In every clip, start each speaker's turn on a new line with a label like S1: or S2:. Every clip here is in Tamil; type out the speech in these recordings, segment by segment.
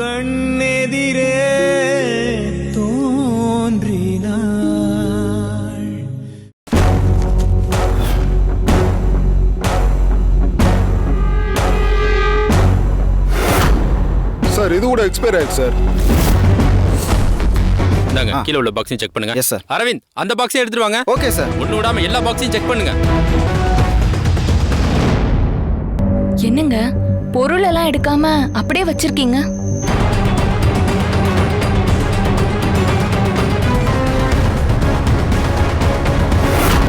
S1: கண்ணெதிரே தோன்றினாள்.
S2: சார் இது கூட எக்ஸ்பயர் ஆயிடுச்சு சார்.
S3: இந்தாங்க. கீழே உள்ள பாக்ஸையும் செக் பண்ணுங்க.
S4: Yes, sir.
S3: அரவிந்த் அந்த பாக்ஸையும் எடுத்துட்டு வாங்க.
S4: ஓகே சார்
S3: ஒண்ணு விடாம எல்லா பாக்ஸையும் செக் பண்ணுங்க.
S5: என்னங்க? பொருள் எல்லாம் எடுக்காம அப்படியே வச்சிருக்கீங்க?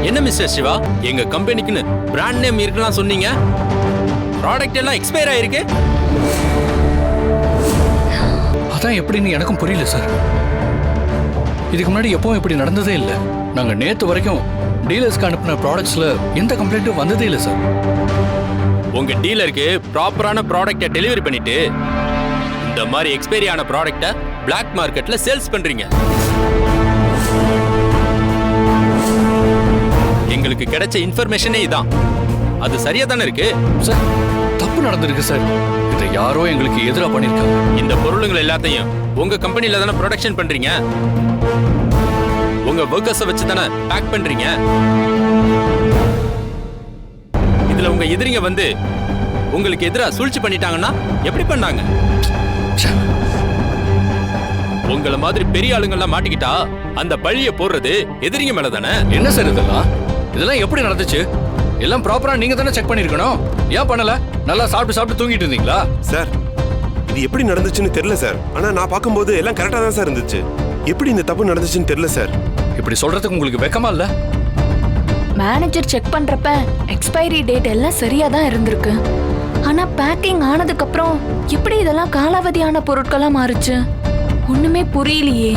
S3: என்ன மிஸ்டர் சிவா? எங்க கம்பெனிக்குன்னு பிராண்ட் நேம் இருக்குலாம் சொன்னீங்க? ப்ராடக்ட் எல்லாம் எக்ஸ்பயர் ஆயிருக்கு.
S6: அதான் எப்படின்னு எனக்கும் புரியல சார் இதுக்கு முன்னாடி எப்பவும் இப்படி நடந்ததே இல்லை. நாங்க நேத்து வரைக்கும் டீலர்ஸ்க்கு அனுப்பின ப்ராடக்ட்ஸ்ல எந்த கம்ப்ளைண்ட்டும் வந்ததே இல்லை சார்
S3: உங்க டீலருக்கு ப்ராப்பரான ப்ராடக்ட்டை டெலிவரி பண்ணிட்டு இந்த மாதிரி எக்ஸ்பைரி ஆன ப்ராடக்ட்டை பிளாக் மார்க்கெட்ல சேல்ஸ் பண்றீங்க. எங்களுக்கு கிடைச்ச இன்ஃபர்மேஷனே இதான். அது சரியா தானே இருக்கு?
S6: சார் தப்பு நடந்திருக்கு சார். இதை யாரோ எங்களுக்கு எதிராக பண்ணியிருக்காங்க
S3: இந்த பொருளுங்கள் எல்லாத்தையும் உங்க கம்பெனில தானே ப்ரொடக்ஷன் பண்றீங்க? உங்க ஒர்க்கர்ஸை வச்சு தானே பேக் பண்றீங்க? இதுல உங்க எதிரிங்க வந்து உங்களுக்கு எதிரா சூழ்ச்சி பண்ணிட்டாங்கன்னா எப்படி பண்ணாங்க? உங்கள மாதிரி பெரிய ஆளுங்கெல்லாம் மாட்டிக்கிட்டா அந்த பழிய போடுறது எதிரிங்க மேல தானே
S6: என்ன சார் இதெல்லாம்? இதெல்லாம் எப்படி நடந்துச்சு? எல்லாம் ப்ராப்பரா நீங்க தானே செக் பண்ணிருக்கணும்? ஏன் பண்ணல? நல்லா சாப்பிட்டு சாப்பிட்டு தூங்கிட்டு இருந்தீங்களா?
S7: சார் இது எப்படி நடந்துச்சுன்னு தெரியல சார். ஆனா நான் பார்க்கும்போது எல்லாம் கரெக்டா தான் சார் இருந்துச்சு. எப்படி இந்த தப்பு நடந்துச்சுன்னு தெரியல சார்.
S6: இப்படி சொல்றதுக்கு உங்களுக்கு வெக்கமா இல்ல?
S5: மேனேஜர் செக் பண்றப்ப எக்ஸ்பைரி டேட் எல்லாம் சரியா தான் இருந்திருக்கு. ஆனா பேக்கிங் ஆனதுக்கு அப்புறம் எப்படி இதெல்லாம் காலாவதியான பொருட்களா மாறுச்சு? ஒண்ணுமே புரியலையே.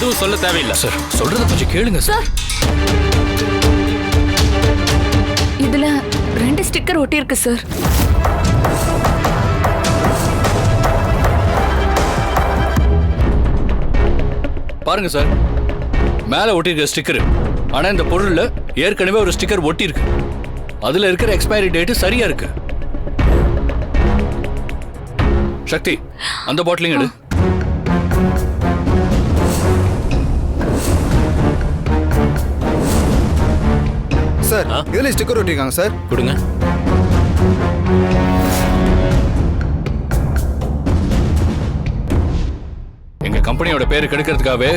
S3: எதுவும் சொல்ல தேவையில்லை.
S6: சார் சொல்றத கொஞ்சம் கேளுங்க சார்.
S5: இதுல ரெண்டு ஸ்டிக்கர் ஒட்டியிருக்கு சார்.
S6: பாருங்க சார் மேல ஒட்டியிருக்க ஸ்டிக்கர். ஆனா இந்த பொருள்ல ஏற்கனவே ஒரு ஸ்டிக்கர் ஒட்டி இருக்கு அதுல இருக்கிற எக்ஸ்பைரி டேட் சரியா இருக்கு. சக்தி அந்த பாட்டிலிங் எடு.
S4: சார்? இதுல ஸ்டிக்கர் ஒட்டிருக்காங்க சார்.
S3: கொடுங்க.
S6: எங்க கம்பெனியோட பேரு கெடுக்கிறதுக்காகவே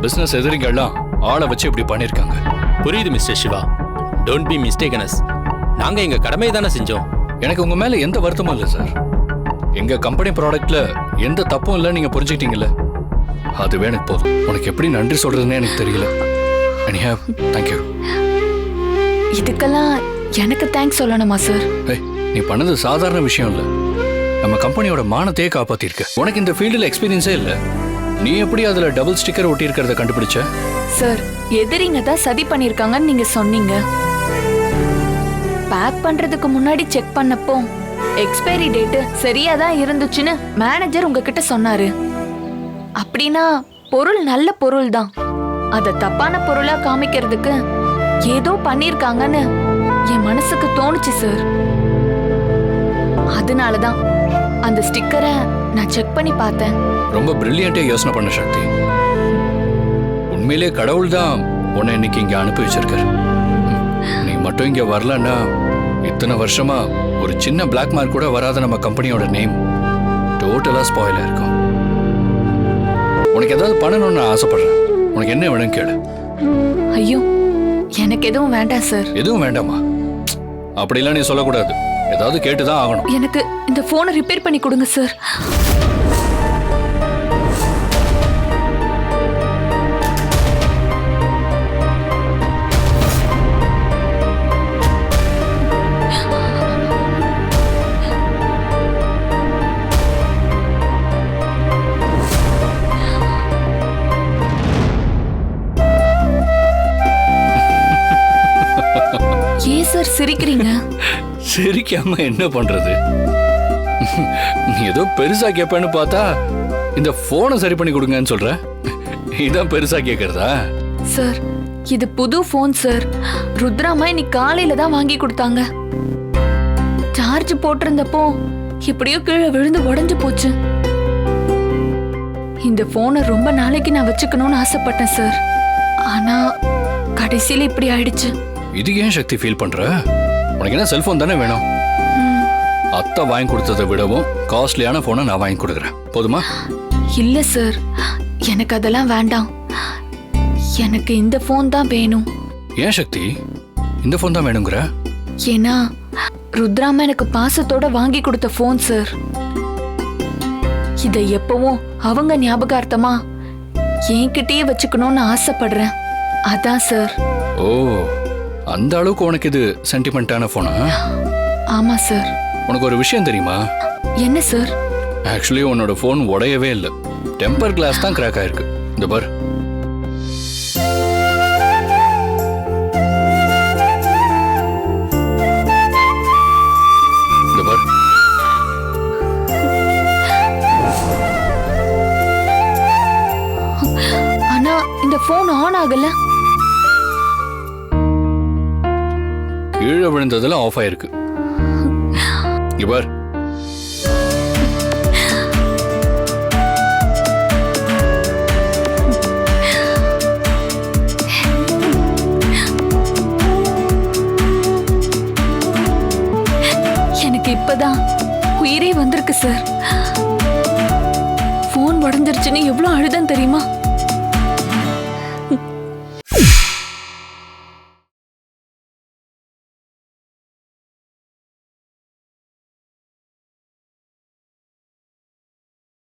S6: பிசினஸ் எதிரிங்க எல்லாம் ஆளை வச்சு இப்படி பண்ணிருக்காங்க.
S3: புரியுது mister Siva. Don't be mistaken நாங்க எங்க கடமையை தானே செஞ்சோம்.
S6: எனக்கு உங்க மேல எந்த வருத்தமும் இல்லை சார் எங்க கம்பெனி ப்ராடக்ட்ல எந்த தப்பும் இல்லை நீங்க புரிஞ்சுக்கிட்டீங்கல்ல? அதுவே எனக்கு போதும். உனக்கு எப்படி நன்றி சொல்றதுன்னே எனக்கு தெரியல. அனியா தேங்க்யூ
S5: இதுக்கெல்லாம் எனக்கு தேங்க்ஸ் சொல்லணுமா சார்
S6: நீ பண்ணது சாதாரண விஷயம் இல்ல. நம்ம கம்பெனியோட மானத்தையே காப்பாத்திருக்க. உனக்கு இந்த ஃபீல்டில் எக்ஸ்பீரியன்ஸே இல்ல. நீ எப்படி அதுல டபுள் ஸ்டிக்கர் ஒட்டி இருக்கிறத கண்டுபிடிச்ச?
S5: சார் எதிரிங்க தான் சதி பண்ணிருக்காங்கன்னு நீங்க சொன்னீங்க. பேக் பண்றதுக்கு முன்னாடி செக் பண்ணப்போ எக்ஸ்பைரி டேட் சரியா தான் இருந்துச்சுன்னு மேனேஜர் உங்ககிட்ட சொன்னாரு. அப்படின்னா பொருள் நல்ல பொருள் தான் அத தப்பான பொருளா காமிக்கிறதுக்கு ஏதோ பண்ணிருக்காங்கன்னு என் மனசுக்கு தோணுச்சு சார் அதனால தான் அந்த ஸ்டிக்கரை நான் செக் பண்ணி பார்த்தேன்.
S6: ரொம்ப பிரில்லியண்டா யோசனை பண்ண சக்தி. உண்மையிலே கடவுள் தான் உன்னை இன்னைக்கு இங்க அனுப்பி வச்சிருக்காரு. நீ மட்டும் இங்க வரலன்னா இத்தனை வருஷமா ஒரு சின்ன பிளாக் மார்க் கூட வராத நம்ம கம்பெனியோட நேம் டோட்டலா ஸ்பாயில் இருக்கும் உனக்கு ஏதாவது பண்ணணும்னு ஆசைப்படுறேன். உனக்கு என்ன வேணும் கேளு.
S5: ஐயோ எனக்கு எதுவும் வேண்டாம் சார்
S6: எதுவும் வேண்டாமா? அப்படிலாம் நீ சொல்லக்கூடாது. ஏதாவது கேட்டுதான் ஆகணும்.
S5: எனக்கு இந்த போனை ரிப்பேர் பண்ணி கொடுங்க சார் சார் சிரிக்கிறீங்க?
S6: சிரிக்காம என்ன பண்றது? நீ ஏதோ பெருசா கேட்பேன்னு பார்த்தா இந்த போனை சரி பண்ணி கொடுங்கன்னு சொல்ற. இதான் பெருசா கேட்கறதா
S5: சார் இது புது ஃபோன் சார். ருத்ராமா இன்னைக்கு காலையில தான் வாங்கி கொடுத்தாங்க. சார்ஜ் போட்டிருந்தப்போ எப்படியோ கீழே விழுந்து உடைஞ்சு போச்சு. இந்த போனை ரொம்ப நாளைக்கு நான் வச்சுக்கணும்னு ஆசைப்பட்டேன் சார். ஆனா கடைசியில இப்படி ஆயிடுச்சு.
S6: இது ஏன் சக்தி ஃபீல் பண்ற? உனக்கு என்ன செல்போன் தானே வேணும்? அத்தை வாங்கி கொடுத்ததை விடவும் காஸ்ட்லியான போனை நான் வாங்கி கொடுக்குறேன். போதுமா?
S5: இல்ல சார் எனக்கு அதெல்லாம் வேண்டாம். எனக்கு இந்த ஃபோன் தான் வேணும்.
S6: ஏன் சக்தி? இந்த ஃபோன் தான் வேணுங்கிற?
S5: ஏன்னா ருத்ராமா எனக்கு பாசத்தோட வாங்கி கொடுத்த ஃபோன் சார் இத எப்பவும் அவங்க ஞாபகார்த்தமா என்கிட்டயே வச்சுக்கணும்னு ஆசைப்படுறேன். அதான் சார்
S6: ஓ. அந்த அளவுக்கு உனக்கு இது சென்டிமெண்ட்டான ஃபோனா
S5: ஆமா சார்
S6: உனக்கு ஒரு விஷயம் தெரியுமா?
S5: என்ன சார்
S6: ஆக்சுவலி உன்னோட ஃபோன் உடையவே இல்லை. டெம்பர் கிளாஸ் தான் கிராக் ஆயிருக்கு. இந்த பார். இந்த பார்.
S5: ஆனா இந்த ஃபோன் ஆன் ஆகல.
S6: கீழே விழுந்ததுல ஆஃப் ஆயிருக்கு. இவர்.
S5: எனக்கு இப்பதான் உயிரே வந்திருக்கு சார் ஃபோன் உடஞ்சிருச்சுன்னு எவ்வளவு அழுதன் தெரியுமா?